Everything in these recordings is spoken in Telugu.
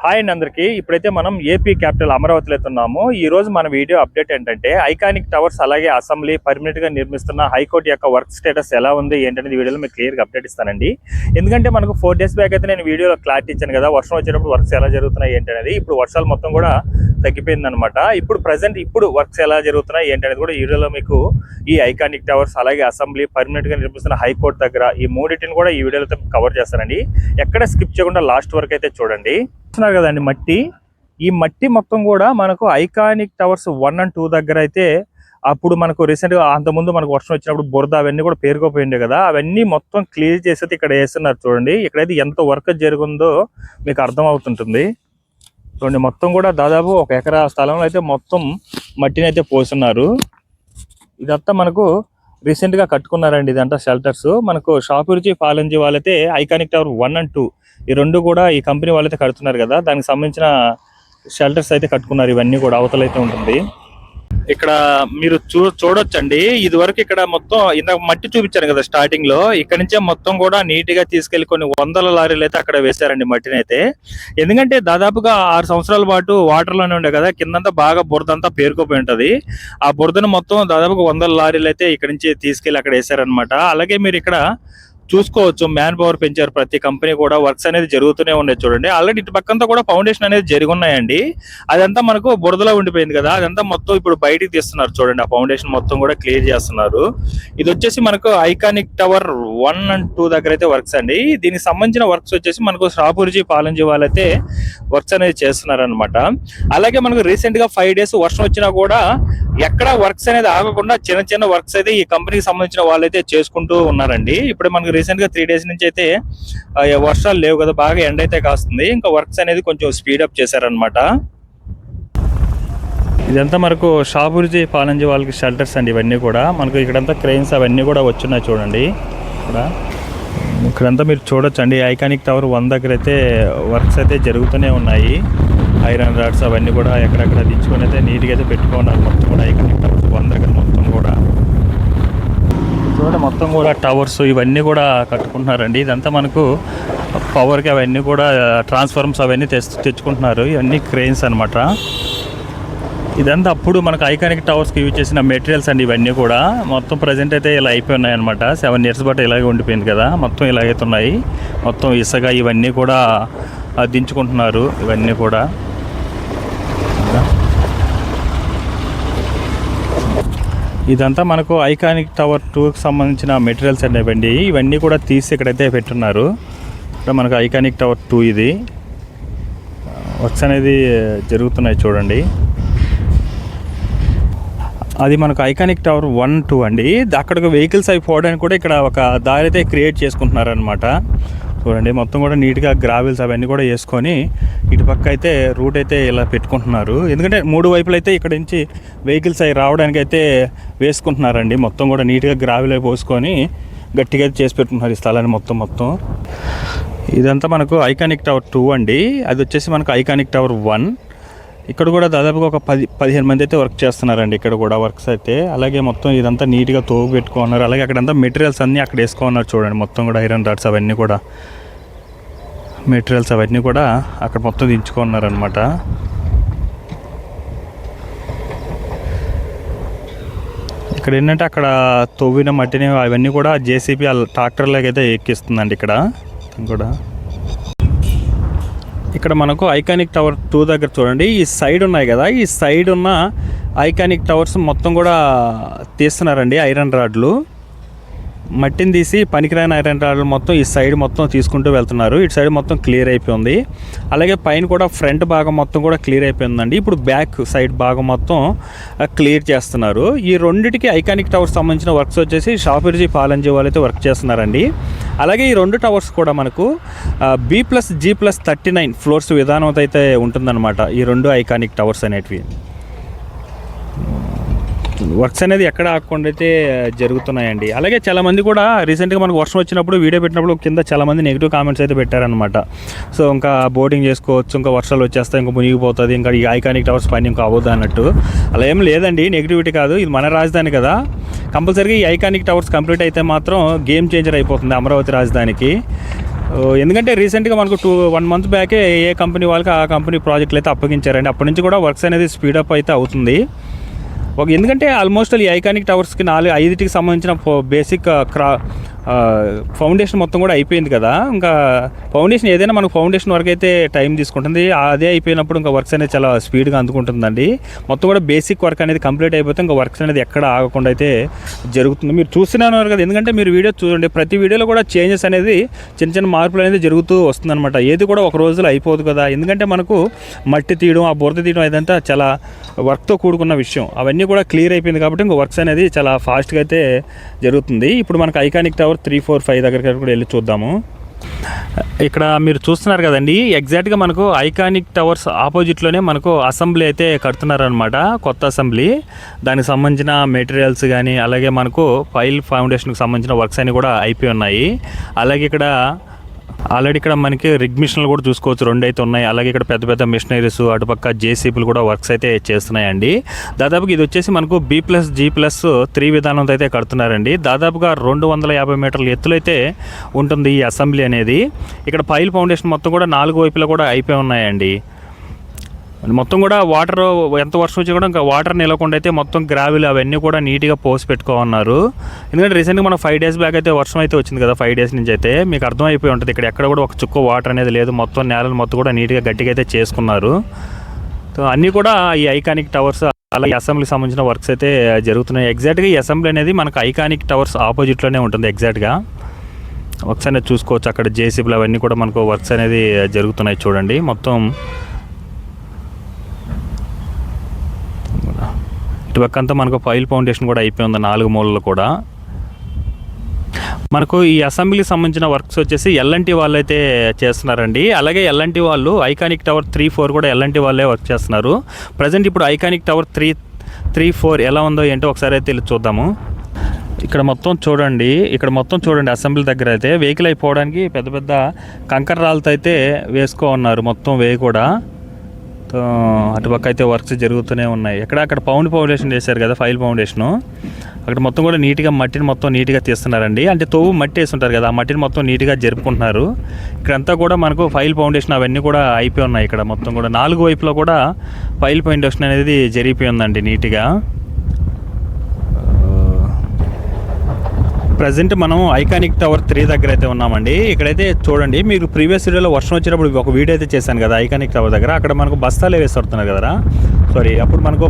హాయ్ అండి అందరికీ. ఇప్పుడైతే మనం ఏపీ క్యాపిటల్ అమరావతిలో అయితే ఉన్నాము. ఈ రోజు మన వీడియో అప్డేట్ ఏంటంటే ఐకానిక్ టవర్స్ అలాగే అసెంబ్లీ పర్మనెంట్గా నిర్మిస్తున్న హైకోర్టు యొక్క వర్క్ స్టేటస్ ఎలా ఉంది ఏంటనేది వీడియోలో మీకు క్లియర్గా అప్డేట్ ఇస్తానండి. ఎందుకంటే మనకు ఫోర్ డేస్ బ్యాక్ అయితే నేను వీడియోలో క్లారిటీ ఇచ్చాను కదా వర్షం వచ్చేటప్పుడు వర్క్స్ ఎలా జరుగుతున్నాయి ఏంటనేది. ఇప్పుడు వర్షాలు మొత్తం కూడా తగ్గిపోయింది అనమాట ఇప్పుడు ప్రజెంట్ ఇప్పుడు వర్క్స్ ఎలా జరుగుతున్నాయి ఏంటనేది కూడా వీడియోలో మీకు ఈ ఐకానిక్ టవర్స్ అలాగే అసెంబ్లీ పర్మనెంట్గా నిర్మిస్తున్న హైకోర్టు దగ్గర ఈ మూడింటిని కూడా ఈ వీడియోలో కవర్ చేస్తానండి. ఎక్కడ స్కిప్ చేయకుండా లాస్ట్ వరకు అయితే చూడండి. చూస్తున్నారు కదండి మట్టి. ఈ మట్టి మొత్తం కూడా మనకు iconic towers one and two దగ్గర అయితే అప్పుడు మనకు రీసెంట్గా అంతకుముందు మనకు వర్షం వచ్చినప్పుడు బురద అవన్నీ కూడా పేరుకోపోయింది కదా. అవన్నీ మొత్తం క్లియర్ చేసి ఇక్కడ వేస్తున్నారు చూడండి. ఇక్కడైతే ఎంత వర్క్ జరుగుందో మీకు అర్థం అవుతుంటుంది చూడండి మొత్తం కూడా దాదాపు ఒక ఎకరా స్థలంలో అయితే మొత్తం మట్టిని అయితే పోస్తున్నారు. ఇదంతా మనకు రీసెంట్గా కట్టుకున్నారండి ఇదంతా షెల్టర్స్ మనకు షాపురుచి పాలంజీ వాళ్ళైతే iconic tower one and two. ఈ రెండు కూడా ఈ కంపెనీ వాళ్ళైతే కడుతున్నారు కదా దానికి సంబంధించిన షెల్టర్స్ అయితే కట్టుకున్నారు ఇవన్నీ కూడా అవతలైతే ఉంటుంది. ఇక్కడ మీరు చూ చూడొచ్చండి. ఇది వరకు ఇక్కడ మొత్తం ఇందాక మట్టి చూపించాను కదా స్టార్టింగ్లో. ఇక్కడ నుంచే మొత్తం కూడా నీట్గా తీసుకెళ్ళి కొన్ని వందల లారీలు అయితే అక్కడ వేశారండి మట్టిని అయితే. ఎందుకంటే దాదాపుగా ఆరు సంవత్సరాల పాటు వాటర్లోనే ఉండే కదా కిందంతా బాగా బురద అంతా పేరుకుపోయి ఉంటది. ఆ బురదను మొత్తం దాదాపుగా వందల లారీలు అయితే ఇక్కడ నుంచి తీసుకెళ్ళి అక్కడ వేశారనమాట అలాగే మీరు ఇక్కడ చూసుకోవచ్చు. మ్యాన్ పవర్ పెంచారు ప్రతి కంపెనీ కూడా. వర్క్స్ అనేది జరుగుతూనే ఉన్నాయి చూడండి. ఆల్రెడీ ఇటు పక్కంతా కూడా ఫౌండేషన్ అనేది జరిగి ఉన్నాయండి. అదంతా మనకు బురదలో ఉండిపోయింది కదా. అదంతా మొత్తం ఇప్పుడు బయటికి తీస్తున్నారు చూడండి. ఆ ఫౌండేషన్ మొత్తం కూడా క్లియర్ చేస్తున్నారు. ఇది వచ్చేసి మనకు iconic tower one and two దగ్గర అయితే వర్క్స్ అండి. దీనికి సంబంధించిన వర్క్స్ వచ్చేసి మనకు షాపూర్జీ పాలంజీ వాళ్ళైతే వర్క్స్ అనేది చేస్తున్నారనమాట అలాగే మనకు రీసెంట్గా ఫైవ్ డేస్ వర్షం వచ్చినా కూడా ఎక్కడ వర్క్స్ అనేది ఆగకుండా చిన్న చిన్న వర్క్స్ అయితే ఈ కంపెనీకి సంబంధించిన వాళ్ళైతే చేసుకుంటూ ఉన్నారండి. ఇప్పుడు మనకు రీసెంట్గా త్రీ డేస్ నుంచి అయితే వర్షాలు లేవు కదా బాగా ఎండ అయితే కాస్తుంది. ఇంకా వర్క్స్ అనేది కొంచెం స్పీడ్ అప్ చేశారనమాట ఇదంతా మనకు షాపుర్జీ పాలంజీ వాళ్ళకి షెల్టర్స్ అండి ఇవన్నీ కూడా. మనకు ఇక్కడంతా క్రెయిన్స్ అవన్నీ కూడా వచ్చున్నాయి చూడండి. ఇక్కడ. ఇక్కడంతా మీరు చూడొచ్చండి. ఐకానిక్ టవర్ వన్ దగ్గర అయితే వర్క్స్ అయితే జరుగుతూనే ఉన్నాయి. ఐరన్ రాడ్స్ అవన్నీ కూడా ఎక్కడెక్కడ దించుకొని అయితే నీట్గా అయితే పెట్టుకున్నారు. మొత్తం కూడా ఐకానిక్ టవర్స్ వన్ దగ్గర మొత్తం కూడా. చూడండి మొత్తం కూడా టవర్స్ ఇవన్నీ కూడా కట్టుకుంటున్నారండి. ఇదంతా మనకు పవర్కి అవన్నీ కూడా ట్రాన్స్ఫార్మర్స్ అవన్నీ తెచ్చు తెచ్చుకుంటున్నారు. ఇవన్నీ క్రెయిన్స్ అనమాట ఇదంతా అప్పుడు మనకు ఐకానిక్ టవర్స్కి యూజ్ చేసిన మెటీరియల్స్ అండి ఇవన్నీ కూడా. మొత్తం ప్రజెంట్ అయితే ఇలా అయిపోయి ఉన్నాయి సెవెన్ ఇయర్స్ బట్ ఇలాగే ఉండిపోయింది కదా. మొత్తం ఇలాగైతే ఉన్నాయి మొత్తం ఇసుక ఇవన్నీ కూడా దించుకుంటున్నారు ఇవన్నీ కూడా. ఇదంతా మనకు ఐకానిక్ టవర్ టూకి సంబంధించిన మెటీరియల్స్ అండి ఇవ్వండి ఇవన్నీ కూడా తీసి ఇక్కడైతే పెట్టున్నారు ఇక్కడ మనకు ఐకానిక్ టవర్ టూ ఇది. వర్క్స్ అనేది జరుగుతున్నాయి చూడండి. అది మనకు ఐకానిక్ టవర్ వన్ టూ అండి. అక్కడికి వెహికల్స్ అవి పోవడానికి కూడా ఇక్కడ ఒక దారి అయితే క్రియేట్ చేసుకుంటున్నారనమాట చూడండి మొత్తం కూడా నీట్గా గ్రావెల్స్ అవన్నీ కూడా వేసుకొని ఇటు పక్క అయితే రూట్ అయితే ఇలా పెట్టుకుంటున్నారు. ఎందుకంటే మూడు వైపులు అయితే ఇక్కడ నుంచి వెహికల్స్ అవి రావడానికి అయితే వేసుకుంటున్నారండి. మొత్తం కూడా నీట్గా గ్రావెల్ అయి పోసుకొని గట్టిగా అయితే చేసి పెట్టుకుంటున్నారు ఈ స్థలాన్ని మొత్తం మొత్తం. ఇదంతా మనకు ఐకానిక్ టవర్ టూ అండి. అది వచ్చేసి మనకు ఐకానిక్ టవర్ వన్ ఇక్కడ కూడా దాదాపుగా ఒక పది పదిహేను మంది అయితే వర్క్ చేస్తున్నారండి. ఇక్కడ కూడా వర్క్స్ అయితే. అలాగే మొత్తం ఇదంతా నీట్గా తోగు పెట్టుకున్నారు. అలాగే అక్కడంతా మెటీరియల్స్ అన్నీ అక్కడ వేసుకున్నారు చూడండి. మొత్తం కూడా ఐరన్ రాడ్స్ అవన్నీ కూడా. మెటీరియల్స్ అవన్నీ కూడా అక్కడ మొత్తం దించుకున్నారనమాట ఇక్కడ ఏంటంటే అక్కడ తవ్విన మట్టిని అవన్నీ కూడా జేసీబీ ట్రాక్టర్లోకి అయితే ఎక్కిస్తుందండి ఇక్కడ కూడా. ఇక్కడ మనకు ఐకానిక్ టవర్ టూ దగ్గర చూడండి. ఈ సైడ్ ఉన్నాయి కదా. ఈ సైడ్ ఉన్న ఐకానిక్ టవర్స్ మొత్తం కూడా తీస్తున్నారండి ఐరన్ రాడ్లు. మట్టిని తీసి పనికిరాని ఐరన్ రాడ్లు మొత్తం ఈ సైడ్ మొత్తం తీసుకుంటూ వెళ్తున్నారు. ఇటు సైడ్ మొత్తం క్లియర్ అయిపోయింది. అలాగే పైన కూడా ఫ్రంట్ భాగం మొత్తం కూడా క్లియర్ అయిపోయిందండి. ఇప్పుడు బ్యాక్ సైడ్ భాగం మొత్తం క్లియర్ చేస్తున్నారు. ఈ రెండిటికి ఐకానిక్ టవర్స్ సంబంధించిన వర్క్స్ వచ్చేసి షాఫిర్జీ పాలంజీ వాళ్ళు అయితే వర్క్ చేస్తున్నారండి. అలాగే ఈ రెండు టవర్స్ కూడా మనకు B plus G plus thirty nine floors విధానం అయితే ఉంటుందన్నమాట. ఈ రెండు ఐకానిక్ టవర్స్ అనేటివి. వర్క్స్ అనేది ఎక్కడ ఆకుండా అయితే జరుగుతున్నాయండి. అలాగే చాలా మంది కూడా రీసెంట్గా మనకు వర్షం వచ్చినప్పుడు వీడియో పెట్టినప్పుడు కింద చాలా మంది నెగిటివ్ కామెంట్స్ అయితే పెట్టారనమాట సో ఇంకా బోటింగ్ చేసుకోవచ్చు ఇంకా వర్షాలు వచ్చేస్తాయి ఇంకా మునిగిపోతుంది ఇంకా ఈ ఐకానిక్ టవర్స్ పైన ఇంకా అవ్వదు అన్నట్టు. అలా ఏం లేదండి నెగిటివిటీ కాదు ఇది మన రాజధాని కదా. కంపల్సరీగా ఈ ఐకానిక్ టవర్స్ కంప్లీట్ అయితే మాత్రం గేమ్ చేంజర్ అయిపోతుంది అమరావతి రాజధానికి. ఎందుకంటే రీసెంట్గా మనకు టూ వన్ మంత్ బ్యాకే ఏ కంపెనీ వాళ్ళకి ఆ కంపెనీ ప్రాజెక్టులు అయితే అప్పగించారండి. అప్పటి నుంచి కూడా వర్క్స్ అనేది స్పీడప్ అయితే అవుతుంది. ఒక ఎందుకంటే ఆల్మోస్ట్ ఈ ఐకానిక్ టవర్స్కి నాలుగు ఐదుటికి సంబంధించిన బేసిక్ క్రా ఫౌండేషన్ మొత్తం కూడా అయిపోయింది కదా. ఇంకా ఫౌండేషన్ ఏదైనా మనకు ఫౌండేషన్ వరకు అయితే టైం తీసుకుంటుంది. అదే అయిపోయినప్పుడు ఇంకా వర్క్స్ అనేది చాలా స్పీడ్గా అందుకుంటుందండి. మొత్తం కూడా బేసిక్ వర్క్ అనేది కంప్లీట్ అయిపోతే ఇంకా వర్క్స్ అనేది ఎక్కడ ఆగకుండా అయితే జరుగుతుంది. మీరు చూస్తున్నారు కదా ఎందుకంటే మీరు వీడియో చూడండి. ప్రతి వీడియోలో కూడా చేంజెస్ అనేది చిన్న చిన్న మార్పులు అనేది జరుగుతూ వస్తుందన్నమాట. ఏది కూడా ఒక రోజులో అయిపోదు కదా. ఎందుకంటే మనకు మట్టి తీయడం ఆ బురద తీయడం ఇదంతా చాలా వర్క్తో కూడుకున్న విషయం. అవన్నీ కూడా క్లియర్ అయిపోయింది కాబట్టి ఇంకా వర్క్స్ అనేది చాలా ఫాస్ట్గా అయితే జరుగుతుంది. ఇప్పుడు మనకు iconic tower three four five దగ్గరికి కూడా వెళ్ళి చూద్దాము. ఇక్కడ మీరు చూస్తున్నారు కదండి ఎగ్జాక్ట్గా మనకు ఐకానిక్ టవర్స్ ఆపోజిట్లోనే మనకు అసెంబ్లీ అయితే కడుతున్నారు అనమాట కొత్త అసెంబ్లీ దానికి సంబంధించిన మెటీరియల్స్ కానీ అలాగే మనకు ఫైల్ ఫౌండేషన్కి సంబంధించిన వర్క్స్ అన్ని కూడా అయిపోయి ఉన్నాయి. అలాగే ఇక్కడ ఆల్రెడీ ఇక్కడ మనకి రిగ్ మిషన్లు కూడా చూసుకోవచ్చు. రెండు అయితే ఉన్నాయి. అలాగే ఇక్కడ పెద్ద పెద్ద మిషనరీస్ అటుపక్క జేసీబీలు కూడా వర్క్స్ అయితే చేస్తున్నాయండి. దాదాపుగా ఇది వచ్చేసి మనకు B plus G plus three విధానంతో అయితే కడుతున్నారండి. దాదాపుగా రెండు వందల యాభై మీటర్ల ఎత్తులైతే అయితే ఉంటుంది ఈ అసెంబ్లీ అనేది. ఇక్కడ పైల్ ఫౌండేషన్ మొత్తం కూడా నాలుగు వైపులా కూడా అయిపోయి ఉన్నాయండి. మొత్తం కూడా వాటర్ ఎంత వర్షం వచ్చి కూడా ఇంకా వాటర్ నిలవకుండా అయితే మొత్తం గ్రావిల్ అవన్నీ కూడా నీట్గా పోసి పెట్టుకోమన్నారు. ఎందుకంటే రీసెంట్గా మనం ఫైవ్ డేస్ బ్యాక్ అయితే వర్షం అయితే వచ్చింది కదా ఫైవ్ డేస్ నుంచి అయితే. మీకు అర్థమైపోయి ఉంటుంది ఇక్కడ ఎక్కడ కూడా ఒక చుక్క వాటర్ అనేది లేదు. మొత్తం నేలను మొత్తం కూడా నీట్గా గట్టిగా అయితే చేసుకున్నారు. సో అన్నీ కూడా ఈ ఐకానిక్ టవర్స్ అలాగే అసెంబ్లీకి సంబంధించిన వర్క్స్ అయితే జరుగుతున్నాయి. ఎగ్జాక్ట్గా ఈ అసెంబ్లీ అనేది మనకు ఐకానిక్ టవర్స్ ఆపోజిట్లోనే ఉంటుంది ఎగ్జాక్ట్గా వర్క్స్ అనేది చూసుకోవచ్చు అక్కడ జేసీబీలు అవన్నీ కూడా మనకు వర్క్స్ అనేది జరుగుతున్నాయి చూడండి. మొత్తం ఇటుపక్క అంతా మనకు ఫైల్ ఫౌండేషన్ కూడా అయిపోయింది నాలుగు మూలలు కూడా. మనకు ఈ అసెంబ్లీకి సంబంధించిన వర్క్స్ వచ్చేసి ఎల్ఎన్టీ వాళ్ళు అయితే చేస్తున్నారండి. అలాగే ఎల్ఎన్టీ వాళ్ళు ఐకానిక్ టవర్ త్రీ ఫోర్ కూడా ఎల్ఎన్టీ వాళ్ళే వర్క్ చేస్తున్నారు. ప్రజెంట్ ఇప్పుడు iconic tower three three four ఎలా ఉందో ఏంటో ఒకసారి అయితే చూద్దాము. ఇక్కడ మొత్తం చూడండి ఇక్కడ మొత్తం చూడండి అసెంబ్లీ దగ్గర అయితే. వెహికల్ అయిపోవడానికి పెద్ద పెద్ద కంకర రాళ్ళతో అయితే వేసుకో ఉన్నారు మొత్తం వే కూడా. అటుపక్క అయితే వర్క్స్ జరుగుతూనే ఉన్నాయి. ఎక్కడ అక్కడ పౌండ్ ఫౌండేషన్ చేశారు కదా ఫైల్ ఫౌండేషను. అక్కడ మొత్తం కూడా నీట్గా మట్టిని మొత్తం నీట్గా తీస్తున్నారండి. అంటే తోవు మట్టి వేస్తుంటారు కదా ఆ మట్టిని మొత్తం నీట్గా జరుపుకుంటున్నారు. ఇక్కడంతా కూడా మనకు ఫైల్ ఫౌండేషన్ అవన్నీ కూడా అయిపోయి ఉన్నాయి ఇక్కడ మొత్తం కూడా. నాలుగు వైపులో కూడా ఫైల్ ఫౌండేషన్ అనేది జరిగిపోయి ఉందండి నీట్గా. ప్రజెంట్ మనం ఐకానిక్ టవర్ త్రీ దగ్గర అయితే ఉన్నామండి. ఇక్కడైతే చూడండి మీరు ప్రీవియస్ వీడియోలో వర్షం వచ్చినప్పుడు ఒక వీడియో అయితే చేశాను కదా ఐకానిక్ టవర్ దగ్గర. అక్కడ మనకు బస్తాలు వేసి వస్తున్నారు కదా సారీ అప్పుడు మనకు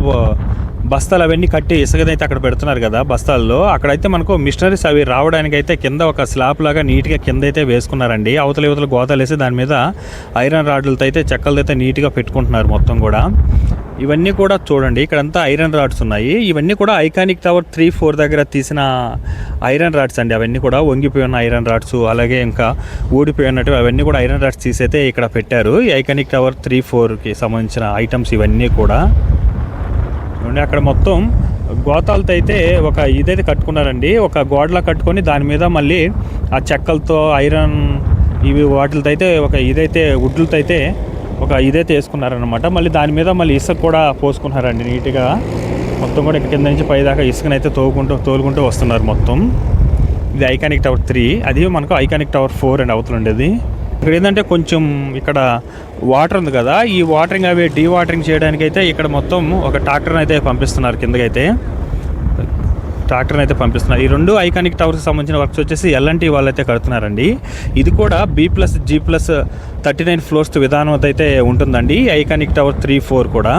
బస్తాలు అవన్నీ కట్టి ఇసుకదైతే అక్కడ పెడుతున్నారు కదా బస్తాల్లో. అక్కడైతే మనకు మిషనరీస్ అవి రావడానికి అయితే కింద ఒక స్లాబ్ లాగా నీట్గా కింద అయితే వేసుకున్నారండి. అవతల యువతలు గోతాలు వేసి దాని మీద ఐరన్ రాడ్లతో అయితే చెక్కలతో అయితే నీట్గా పెట్టుకుంటున్నారు మొత్తం కూడా. ఇవన్నీ కూడా చూడండి ఇక్కడంతా ఐరన్ రాడ్స్ ఉన్నాయి. ఇవన్నీ కూడా ఐకానిక్ టవర్ త్రీ ఫోర్ దగ్గర తీసిన ఐరన్ రాడ్స్ అండి. అవన్నీ కూడా వంగిపోయి ఉన్న ఐరన్ రాడ్స్ అలాగే ఇంకా ఊడిపోయినట్టు అవన్నీ కూడా ఐరన్ రాడ్స్ తీసైతే ఇక్కడ పెట్టారు. ఈ ఐకానిక్ టవర్ త్రీ ఫోర్కి సంబంధించిన ఐటమ్స్ ఇవన్నీ కూడా. చూడండి అక్కడ మొత్తం గోతాలతో అయితే ఒక ఇదైతే కట్టుకున్నారండి. ఒక గోడలా కట్టుకొని దాని మీద మళ్ళీ ఆ చెక్కలతో ఐరన్ ఇవి వాటితో అయితే ఒక ఇదైతే వుడ్లతో అయితే ఒక ఇదైతే వేసుకున్నారనమాట మళ్ళీ దాని మీద మళ్ళీ ఇసుక కూడా పోసుకున్నారండి నీట్గా. మొత్తం కూడా ఇక్కడ కింద నుంచి పైదాకా ఇసుకనైతే తోగుకుంటూ తోలుకుంటూ వస్తున్నారు మొత్తం. ఇది ఐకానిక్ టవర్ త్రీ. అది మనకు ఐకానిక్ టవర్ ఫోర్ అండ్ అవతల ఉండేది. ఇక్కడ ఏంటంటే కొంచెం ఇక్కడ వాటర్ ఉంది కదా ఈ వాటరింగ్ అవి డీ వాటరింగ్ చేయడానికి అయితే ఇక్కడ మొత్తం ఒక ట్రాక్టర్ని అయితే పంపిస్తున్నారు కిందకైతే. ట్రాక్టర్ని అయితే పంపిస్తున్నారు. ఈ రెండు ఐకానిక్ టవర్స్కి సంబంధించిన వర్క్స్ వచ్చేసి ఎల్ఎన్టీ వాళ్ళు అయితే కడుతున్నారండి. ఇది కూడా B plus G plus thirty nine floors విధానం అయితే ఉంటుందండి. ఐకానిక్ టవర్ త్రీ ఫోర్ కూడా.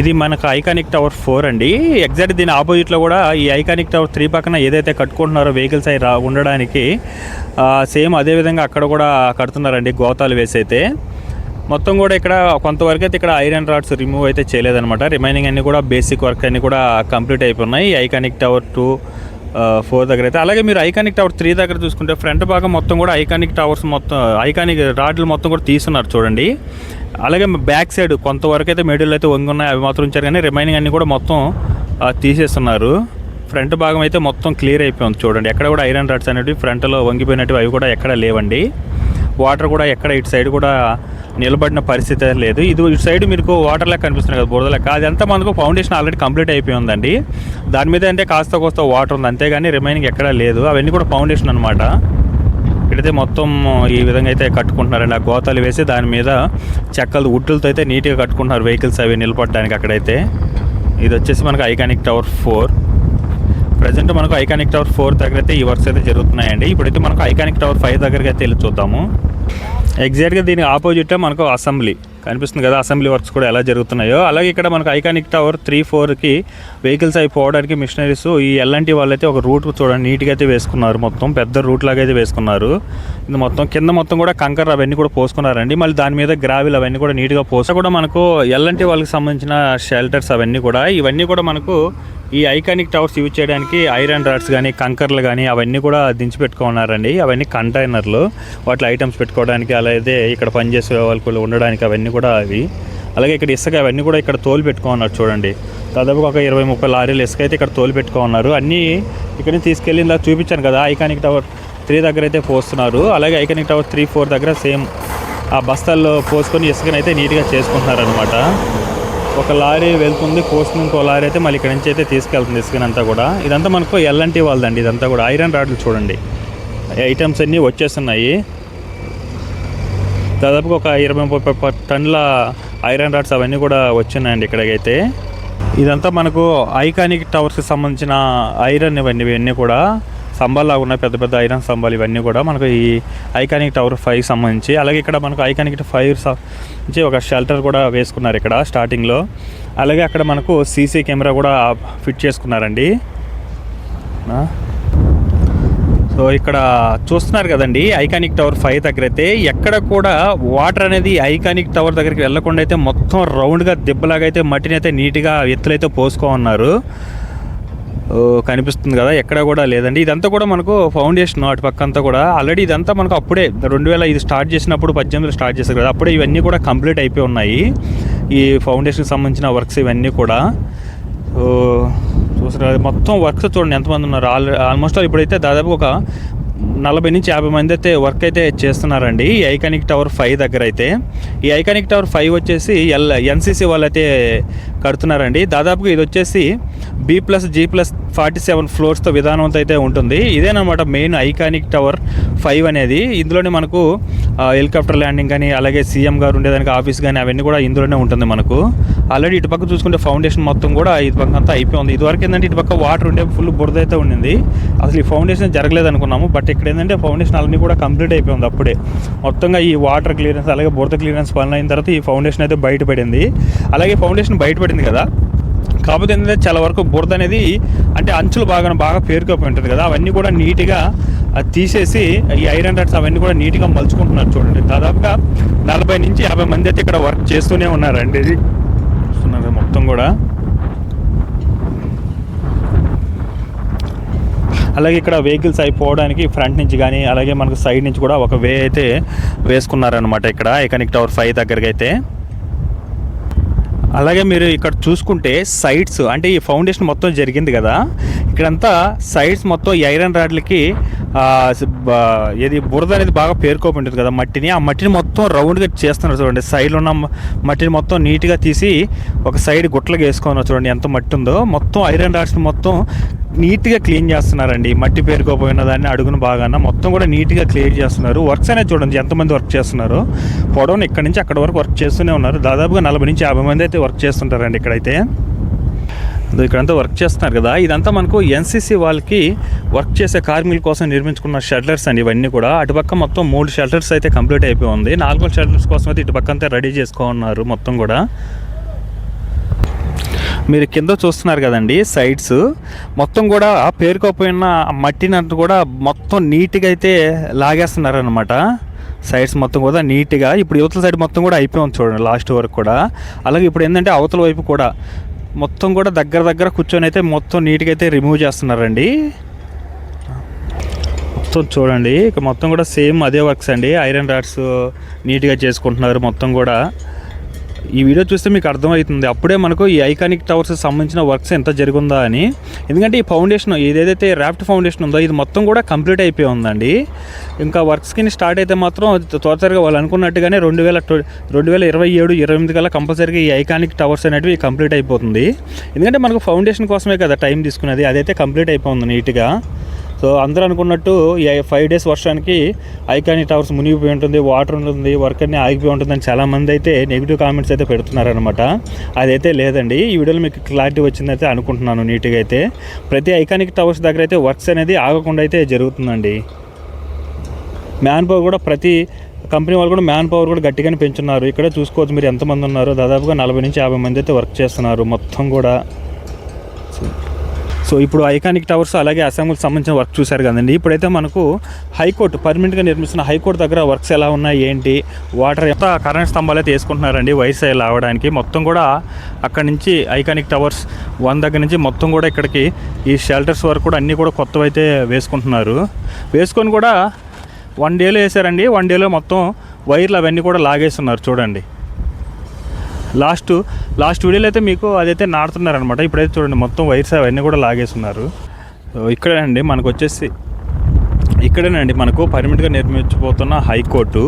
ఇది మనకు ఐకానిక్ టవర్ ఫోర్ అండి. ఎగ్జాక్ట్ దీని ఆపోజిట్లో కూడా ఈ ఐకానిక్ టవర్ త్రీ పక్కన ఏదైతే కట్టుకుంటున్నారో వెహికల్స్ అవి రా ఉండడానికి సేమ్ అదే విధంగా అక్కడ కూడా కడుతున్నారండి గోతాలు వేసి అయితే మొత్తం కూడా ఇక్కడ కొంతవరకు అయితే ఇక్కడ ఐరన్ రాడ్స్ రిమూవ్ అయితే చేయలేదన్నమాట. రిమైనింగ్ అన్ని కూడా బేసిక్ వర్క్ అన్ని కూడా కంప్లీట్ అయిపోయినాయి ఐకానిక్ టవర్ టూ ఫోర్ దగ్గర అయితే. అలాగే మీరు ఐకానిక్ టవర్ త్రీ దగ్గర చూసుకుంటే ఫ్రంట్ భాగం మొత్తం కూడా ఐకానిక్ టవర్స్ మొత్తం ఐకానిక్ రాడ్లు మొత్తం కూడా తీస్తున్నారు చూడండి. అలాగే బ్యాక్ సైడ్ కొంతవరకు అయితే మెడల్ అయితే వంగి ఉన్నాయి అవి మాత్రం ఉంచారు కానీ రిమైనింగ్ అన్నీ కూడా మొత్తం తీసేస్తున్నారు. ఫ్రంట్ భాగం అయితే మొత్తం క్లియర్ అయిపోయింది చూడండి. ఎక్కడ కూడా ఐరన్ రాడ్స్ అనేవి ఫ్రంట్లో వంగిపోయినట్టు అవి కూడా ఎక్కడ లేవండి. వాటర్ కూడా ఎక్కడ ఇటు సైడ్ కూడా నిలబడిన పరిస్థితి లేదు. ఇది ఇటు సైడ్ మీకు వాటర్ లెక్క కనిపిస్తుంది కదా బురద లెక్క అదంతా మనకు ఫౌండేషన్ ఆల్రెడీ కంప్లీట్ అయిపోయి ఉందండి. దాని మీద అంటే కాస్త కోస్త వాటర్ ఉంది. అంతేగాని రిమైనింగ్ ఎక్కడా లేదు. అవన్నీ కూడా ఫౌండేషన్ అనమాట ఇక్కడైతే మొత్తం ఈ విధంగా అయితే కట్టుకుంటున్నారండి ఆ గోతాలు వేసి దాని మీద చెక్కలు ఉడ్డులతో అయితే నీట్గా కట్టుకుంటున్నారు వెహికల్స్ అవి నిలబడడానికి అక్కడైతే. ఇది వచ్చేసి మనకు ఐకానిక్ టవర్ ఫోర్ ప్రజెంట్ మనకు ఐకానిక్ టవర్ ఫోర్ దగ్గర అయితే ఈ వర్క్స్ అయితే జరుగుతున్నాయండి. ఇప్పుడైతే మనకు ఐకానిక్ టవర్ ఫైవ్ దగ్గరికి అయితే వెళ్ళి చూద్దాము. ఎగ్జాక్ట్గా దీని ఆపోజిట్ మనకు అసెంబ్లీ కనిపిస్తుంది కదా అసెంబ్లీ వర్క్స్ కూడా ఎలా జరుగుతున్నాయో. అలాగే ఇక్కడ మనకు ఐకానిక్ టవర్ త్రీ ఫోర్కి వెహికల్స్ అవి పోవడానికి మిషనరీస్ ఈ ఎల్ఎన్టీ వాళ్ళైతే ఒక రూట్ చూడండి. నీట్గా అయితే వేసుకున్నారు మొత్తం. పెద్ద రూట్ లాగా అయితే వేసుకున్నారు. ఇది మొత్తం కింద మొత్తం కూడా కంకర్ అవన్నీ కూడా పోసుకున్నారండి. మళ్ళీ దాని మీద గ్రావిల్ అవన్నీ కూడా నీట్గా పోసి కూడా మనకు ఎల్ఎన్టీ వాళ్ళకి సంబంధించిన షెల్టర్స్ అవన్నీ కూడా. ఇవన్నీ కూడా మనకు ఈ ఐకానిక్ టవర్స్ యూజ్ చేయడానికి ఐరన్ రాడ్స్ కానీ కంకర్లు కానీ అవన్నీ కూడా దించి పెట్టుకున్నారండి అవన్నీ కంటైనర్లు వాటిలో ఐటమ్స్ పెట్టుకోవడానికి అలాగే ఇక్కడ పనిచేసే వాళ్ళకు ఉండడానికి అవన్నీ కూడా అవి. అలాగే ఇక్కడ ఇసుక అవన్నీ కూడా ఇక్కడ తోలు పెట్టుకున్నారు చూడండి. దాదాపు ఒక ఇరవై ముప్పై లారీలు ఇసుక అయితే ఇక్కడ తోలు పెట్టుకున్నారు. అన్నీ ఇక్కడ నుంచి తీసుకెళ్ళి ఇలా చూపించాను కదా ఐకానిక్ టవర్ త్రీ దగ్గర అయితే పోస్తున్నారు. అలాగే ఐకానిక్ టవర్ త్రీ ఫోర్ దగ్గర సేమ్ ఆ బస్తాల్లో పోసుకొని ఇసుకనైతే నీట్గా చేసుకుంటున్నారు అనమాట ఒక లారీ వెళ్తుంది కోస్ట్ ఇంకో లారీ అయితే మళ్ళీ ఇక్కడ నుంచి అయితే తీసుకెళ్తుంది ఇసుకనంతా కూడా. ఇదంతా మనకు ఎల్ఎన్టీ వాళ్ళదండి ఇదంతా కూడా. ఐరన్ రాడ్లు చూడండి. ఐటమ్స్ అన్నీ వచ్చేస్తున్నాయి. దాదాపుగా ఒక ఇరవై ముప్పై టన్ల టన్నుల ఐరన్ రాడ్స్ అవన్నీ కూడా వచ్చినాయండి ఇక్కడికైతే. ఇదంతా మనకు ఐకానిక్ టవర్స్కి సంబంధించిన ఐరన్ ఇవన్నీ ఇవన్నీ కూడా. స్తంభాల్లాగా ఉన్నాయి పెద్ద పెద్ద ఐరన్ స్తంభాలు ఇవన్నీ కూడా మనకు ఈ ఐకానిక్ టవర్ ఫైవ్ సంబంధించి. అలాగే ఇక్కడ మనకు ఐకానిక్ ఫైవ్ నుంచి ఒక షెల్టర్ కూడా వేసుకున్నారు ఇక్కడ స్టార్టింగ్లో అలాగే అక్కడ మనకు సీసీ కెమెరా కూడా ఫిట్ చేసుకున్నారండి. సో ఇక్కడ చూస్తున్నారు కదండి ఐకానిక్ టవర్ ఫైవ్ దగ్గర అయితే ఎక్కడ కూడా వాటర్ అనేది ఐకానిక్ టవర్ దగ్గరికి వెళ్ళకుండా అయితే మొత్తం రౌండ్గా దెబ్బలాగా అయితే మట్టిని అయితే నీట్గా ఎత్తులైతే పోసుకో ఉన్నారు. కనిపిస్తుంది కదా ఎక్కడ కూడా లేదండి. ఇదంతా కూడా మనకు ఫౌండేషన్ అటు పక్క అంతా కూడా. ఆల్రెడీ ఇదంతా మనకు అప్పుడే రెండు వేల ఇది స్టార్ట్ చేసినప్పుడు పద్దెనిమిదిలో స్టార్ట్ చేశారు కదా. అప్పుడే ఇవన్నీ కూడా కంప్లీట్ అయిపోయి ఉన్నాయి. ఈ ఫౌండేషన్కి సంబంధించిన వర్క్స్ ఇవన్నీ కూడా. సో చూసారు మొత్తం వర్క్స్ చూడండి ఎంతమంది ఉన్నారు. ఆల్ ఆల్మోస్ట్ ఆల్ ఇప్పుడైతే దాదాపు ఒక నలభై నుంచి యాభై మంది అయితే వర్క్ అయితే చేస్తున్నారండి. ఈ ఐకానిక్ టవర్ ఫైవ్ దగ్గర అయితే ఈ ఐకానిక్ టవర్ ఫైవ్ వచ్చేసి ఎల్ ఎన్సీసీ వాళ్ళు అయితే కడుతున్నారండి. దాదాపుగా ఇది వచ్చేసి B plus G plus forty seven ఫ్లోర్స్తో విధానంతో అయితే ఉంటుంది. ఇదేనమాట మెయిన్ ఐకానిక్ టవర్ ఫైవ్ అనేది. ఇందులోనే మనకు హెలికాప్టర్ ల్యాండింగ్ కానీ అలాగే సీఎం గారు ఉండేదానికి ఆఫీస్ కానీ అవన్నీ కూడా ఇందులోనే ఉంటుంది మనకు. ఆల్రెడీ ఇటు పక్క చూసుకుంటే ఫౌండేషన్ మొత్తం కూడా ఇటు పక్క అంతా అయిపోయింది. ఇదివరకు ఏంటంటే ఇటు పక్క వాటర్ ఉండే ఫుల్ బురద అయితే ఉండింది. అసలు ఈ ఫౌండేషన్ జరగలేదు అనుకున్నాము బట్ ఇక్కడ ఏంటంటే ఫౌండేషన్ అన్నీ కూడా కంప్లీట్ అయిపోయింది అప్పుడే. మొత్తంగా ఈ వాటర్ క్లియరెన్స్ అలాగే బురద క్లియరెన్స్ పనులు అయిన తర్వాత ఈ ఫౌండేషన్ అయితే బయటపడింది. అలాగే ఫౌండేషన్ బయటపడింది కదా? కాకపోతే ఏంటంటే చాలా వరకు బురద అనేది అంటే అంచులు బాగా బాగా పేరుకోపోయి ఉంటుంది కదా? అవన్నీ కూడా నీట్గా అది తీసేసి ఈ ఐరన్ రాడ్స్ అవన్నీ కూడా నీట్గా మలుచుకుంటున్నారు చూడండి. దాదాపుగా నలభై నుంచి యాభై మంది అయితే ఇక్కడ వర్క్ చేస్తూనే ఉన్నారండి. ఇది చూస్తున్నారు మొత్తం కూడా. అలాగే ఇక్కడ వెహికల్స్ అయిపోవడానికి ఫ్రంట్ నుంచి కానీ అలాగే మనకు సైడ్ నుంచి కూడా ఒక వే అయితే వేసుకున్నారనమాట ఇక్కడ ఎకనిక్ టవర్ ఫైవ్ దగ్గరికి అయితే అలాగే మీరు ఇక్కడ చూసుకుంటే సైడ్స్ అంటే ఈ ఫౌండేషన్ మొత్తం జరిగింది కదా. ఇక్కడంతా సైడ్స్ మొత్తం ఐరన్ రాడ్లకి ఏది బురద అనేది బాగా పేరుకోపు ఉంటుంది కదా మట్టిని. ఆ మట్టిని మొత్తం రౌండ్గా చేస్తున్నారు చూడండి. సైడ్లో ఉన్న మట్టిని మొత్తం నీట్గా తీసి ఒక సైడ్ గుట్లగా వేసుకున్నారు చూడండి ఎంత మట్టి ఉందో. మొత్తం ఐరన్ రాడ్స్ని మొత్తం నీట్గా క్లీన్ చేస్తున్నారండి. మట్టి పేరుకోపోయిన దాన్ని అడుగును బాగా మొత్తం కూడా నీట్గా క్లియర్ చేస్తున్నారు. వర్క్స్ అనేది చూడండి ఎంతమంది వర్క్ చేస్తున్నారు. పొడవును ఇక్కడ నుంచి అక్కడ వరకు వర్క్ చేస్తూనే ఉన్నారు. దాదాపుగా నలభై నుంచి యాభై మంది అయితే వర్క్ చేస్తుంటారండి ఇక్కడైతే. ఇక్కడంతా వర్క్ చేస్తున్నారు కదా. ఇదంతా మనకు ఎన్సీసీ వాళ్ళకి వర్క్ చేసే కార్మికుల కోసం నిర్మించుకున్న షెల్టర్స్ అండి ఇవన్నీ కూడా. అటుపక్క మొత్తం మూడు షెల్టర్స్ అయితే కంప్లీట్ అయిపోయి ఉంది. నాలుగు షెల్టర్స్ కోసం అయితే ఇటుపక్క అంతా రెడీ చేసుకోన్నారు మొత్తం కూడా. మీరు కింద చూస్తున్నారు కదండి సైడ్స్ మొత్తం కూడా పేరుకోపోయిన మట్టినంతా కూడా మొత్తం నీట్గా అయితే లాగేస్తున్నారు అనమాట సైడ్స్ మొత్తం కూడా నీట్గా. ఇప్పుడు యువతల సైడ్ మొత్తం కూడా అయిపోయింది చూడండి లాస్ట్ వరకు కూడా. అలాగే ఇప్పుడు ఏంటంటే అవతల వైపు కూడా. మొత్తం కూడా దగ్గర దగ్గర కూర్చొని అయితే మొత్తం నీట్గా అయితే రిమూవ్ చేస్తున్నారండి. మొత్తం చూడండి ఇక మొత్తం కూడా సేమ్ అదే వర్క్స్ అండి. ఐరన్ రాడ్స్ నీట్గా చేసుకుంటున్నారు మొత్తం కూడా. ఈ వీడియో చూస్తే మీకు అర్థమవుతుంది. అప్పుడే మనకు ఈ ఐకానిక్ టవర్స్ సంబంధించిన వర్క్స్ ఎంత జరిగిందా అని. ఎందుకంటే ఈ ఫౌండేషన్ ఏదైతే ర్యాప్ట్ ఫౌండేషన్ ఉందో ఇది మొత్తం కూడా కంప్లీట్ అయిపోయి ఉందండి. ఇంకా వర్క్స్కి స్టార్ట్ అయితే మాత్రం త్వర త్వరగా వాళ్ళు అనుకున్నట్టుగానే రెండు వేల రెండు వేల ఇరవై ఏడు ఇరవై ఎనిమిది కల్లా కంపల్సరీగా ఈ ఐకానిక్ టవర్స్ అనేటివి కంప్లీట్ అయిపోతుంది. ఎందుకంటే మనకు ఫౌండేషన్ కోసమే కదా టైం తీసుకున్నది. అదైతే కంప్లీట్ అయిపోతుంది నీట్గా సో అందరూ అనుకున్నట్టు ఈ ఫైవ్ డేస్ వర్షానికి ఐకానిక్ టవర్స్ మునిగిపోయి ఉంటుంది వాటర్ ఉంటుంది వర్క్ అన్నీ ఆగిపోయి ఉంటుందని చాలామంది అయితే నెగిటివ్ కామెంట్స్ అయితే పెడుతున్నారనమాట అదైతే లేదండి. ఈ వీడియోలో మీకు క్లారిటీ వచ్చిందైతే అనుకుంటున్నాను నీట్గా అయితే. ప్రతి ఐకానిక్ టవర్స్ దగ్గర అయితే వర్క్స్ అనేది ఆగకుండా అయితే జరుగుతుందండి. మ్యాన్ పవర్ కూడా ప్రతి కంపెనీ వాళ్ళు కూడా మ్యాన్ పవర్ కూడా గట్టిగానే పెంచున్నారు. ఇక్కడ చూసుకోవచ్చు మీరు ఎంతమంది ఉన్నారో. దాదాపుగా నలభై నుంచి యాభై మంది అయితే వర్క్ చేస్తున్నారు మొత్తం కూడా. సో ఇప్పుడు ఐకానిక్ టవర్స్ అలాగే అసెంబ్లీకి సంబంధించిన వర్క్ చూశారు కదండి. ఇప్పుడైతే మనకు హైకోర్టు పర్మనెంట్గా నిర్మిస్తున్న హైకోర్టు దగ్గర వర్క్స్ ఎలా ఉన్నాయి ఏంటి వాటర్ ఎంత కరెంట్ స్తంభాలు అయితే వేసుకుంటున్నారండి వైఎస్ఐ లావడానికి. మొత్తం కూడా అక్కడి నుంచి ఐకానిక్ టవర్స్ వన్ దగ్గర నుంచి మొత్తం కూడా ఇక్కడికి ఈ షెల్టర్స్ వరకు కూడా అన్నీ కూడా కొత్తవి అయితే వేసుకుంటున్నారు. వేసుకొని కూడా వన్ డేలో వేసారండి. వన్ డేలో మొత్తం వైర్లు అవన్నీ కూడా లాగేస్తున్నారు చూడండి. లాస్ట్ లాస్ట్ వీడియోలో అయితే మీకు అదైతే నాడుతున్నారనమాట ఇప్పుడైతే చూడండి మొత్తం వైర్స్ అవన్నీ కూడా లాగేస్తున్నారు. ఇక్కడేనండి మనకు వచ్చేసి ఇక్కడేనండి మనకు పర్మిట్గా నిర్మించబోతున్న హైకోర్టు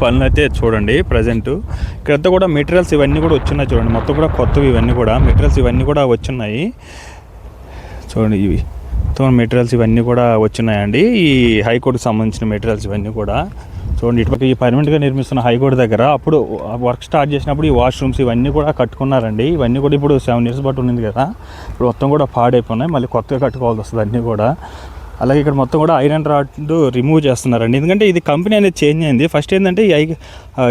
పనులు అయితే చూడండి ప్రజెంట్ ఇక్కడంతా కూడా మెటీరియల్స్ ఇవన్నీ కూడా వచ్చినాయి చూడండి మొత్తం కూడా కొత్తవి ఇవన్నీ కూడా మెటీరియల్స్ ఇవన్నీ కూడా వచ్చినాయి. చూడండి ఇవి మొత్తం మెటీరియల్స్ ఇవన్నీ కూడా వచ్చినాయండి. ఈ హైకోర్టుకు సంబంధించిన మెటీరియల్స్ ఇవన్నీ కూడా. చూడండి ఇటుపక్క ఈ పర్మనెంట్గా నిర్మిస్తున్న హైకోర్టు దగ్గర అప్పుడు వర్క్ స్టార్ట్ చేసినప్పుడు ఈ వాష్రూమ్స్ ఇవన్నీ కూడా కట్టుకున్నారండి. ఇవన్నీ కూడా ఇప్పుడు సెవెన్ ఇయర్స్ బట్టి ఉంది కదా. ఇప్పుడు మొత్తం కూడా పాడైపోయినాయి మళ్ళీ కొత్తగా కట్టుకోవాల్సి వస్తుంది అన్నీ కూడా. అలాగే ఇక్కడ మొత్తం కూడా ఐరన్ రాడ్ రిమూవ్ చేస్తున్నారండి. ఎందుకంటే ఇది కంపెనీ అనేది చేంజ్ అయింది. ఫస్ట్ ఏంటంటే ఈ హై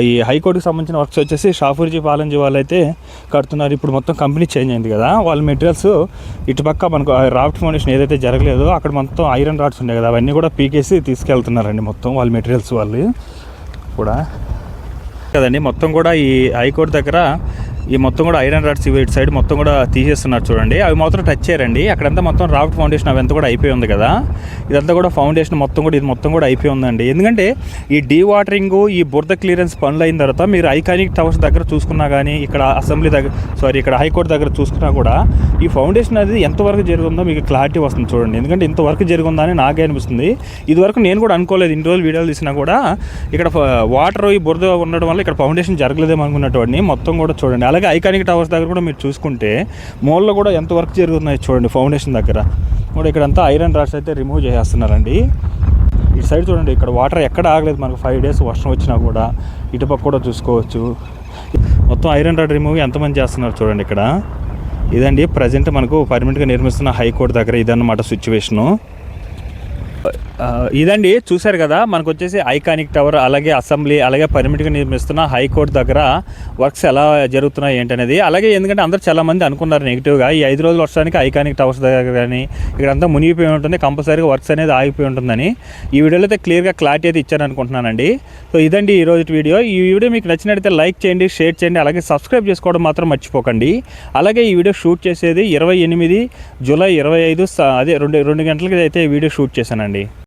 ఈ హైకోర్టుకి సంబంధించిన వర్క్స్ వచ్చేసి షాఫూర్జీ పాలంజీ వాళ్ళు అయితే కడుతున్నారు. ఇప్పుడు మొత్తం కంపెనీ చేంజ్ అయింది కదా. వాళ్ళ మెటీరియల్స్ ఇటుపక్క మనకు రాఫ్ట్ ఫౌండేషన్ ఏదైతే జరగలేదో అక్కడ మొత్తం ఐరన్ రాడ్స్ ఉన్నాయి కదా. అవన్నీ కూడా పీకేసి తీసుకెళ్తున్నారండి మొత్తం వాళ్ళ మెటీరియల్స్ వాళ్ళు కూడా. కదండి మొత్తం కూడా ఈ హైకోర్టు దగ్గర ఈ మొత్తం కూడా ఐరన్ రాడ్స్ ఇవి ఇటు సైడ్ మొత్తం కూడా తీసేస్తున్నారు చూడండి. అవి మాత్రం టచ్ చేయరండి అక్కడంతా మొత్తం రాఫ్ట్ ఫౌండేషన్ అవంతా కూడా అయిపోయి ఉంది కదా. ఇదంతా కూడా ఫౌండేషన్ మొత్తం కూడా ఇది మొత్తం కూడా అయిపోయి ఉందండి. ఎందుకంటే ఈ డీ వాటరింగ్ ఈ బురద క్లియరెన్స్ పనులు అయిన తర్వాత మీరు ఐకానిక్ టవర్స్ దగ్గర చూసుకున్నా కానీ ఇక్కడ అసెంబ్లీ దగ్గర సారీ ఇక్కడ హైకోర్టు దగ్గర చూసుకున్నా కూడా ఈ ఫౌండేషన్ అనేది ఎంతవరకు జరిగిందో మీకు క్లారిటీ వస్తుంది చూడండి. ఎందుకంటే ఇంతవరకు జరిగిందా అని నాకే అనిపిస్తుంది. ఇదివరకు నేను కూడా అనుకోలేదు. ఇన్ని రోజులు వీడియోలు తీసినా కూడా ఇక్కడ వాటర్ ఈ బురద ఉండడం వల్ల ఇక్కడ ఫౌండేషన్ జరగలేదేమో అనుకున్నటువంటి మొత్తం కూడా చూడండి. అలాగే ఐకానిక్ టవర్స్ దగ్గర కూడా మీరు చూసుకుంటే మోల్లో కూడా ఎంత వర్క్ జరుగుతున్నాయి చూడండి ఫౌండేషన్ దగ్గర. కూడా ఇక్కడ అంతా ఐరన్ రాడ్స్ అయితే రిమూవ్ చేసేస్తున్నారండి. ఇటు సైడ్ చూడండి ఇక్కడ వాటర్ ఎక్కడ ఆగలేదు మనకు. ఫైవ్ డేస్ వర్షం వచ్చినా కూడా ఇటుపక్క కూడా చూసుకోవచ్చు. మొత్తం ఐరన్ రాడ్ రిమూవ్ ఎంతమంది చేస్తున్నారు చూడండి ఇక్కడ. ఇదండి ప్రజెంట్ మనకు పర్మనెంట్గా నిర్మిస్తున్న హైకోర్టు దగ్గర ఇదన్నమాట సిచ్యువేషను. ఇదండి చూశారు కదా మనకు వచ్చేసి ఐకానిక్ టవర్ అలాగే అసెంబ్లీ అలాగే పర్మిట్గా నిర్మిస్తున్న హైకోర్టు దగ్గర వర్క్స్ ఎలా జరుగుతున్నాయి ఏంటనేది. అలాగే ఎందుకంటే అందరూ చాలా మంది అనుకున్నారు నెగిటివ్గా ఈ ఐదు రోజులు వర్షానికి ఐకానిక్ టవర్స్ దగ్గర కానీ ఇక్కడంతా మునిగిపోయి ఉంటుంది కంపల్సరీగా వర్క్స్ అనేది ఆగిపోయి ఉంటుందని. ఈ వీడియోలో అయితే క్లియర్గా క్లారిటీ అయితే ఇచ్చాను అనుకుంటున్నానండి సో ఇదండి ఈ రోజు వీడియో. ఈ వీడియో మీకు నచ్చినట్లయితే లైక్ చేయండి షేర్ చేయండి అలాగే సబ్స్క్రైబ్ చేసుకోవడం మాత్రం మర్చిపోకండి. అలాగే ఈ వీడియో షూట్ చేసేది ఇరవై ఎనిమిది జూలై ఇరవై ఐదు అదే రెండు రెండు గంటలకి అయితే ఈ వీడియో షూట్ చేశానండి.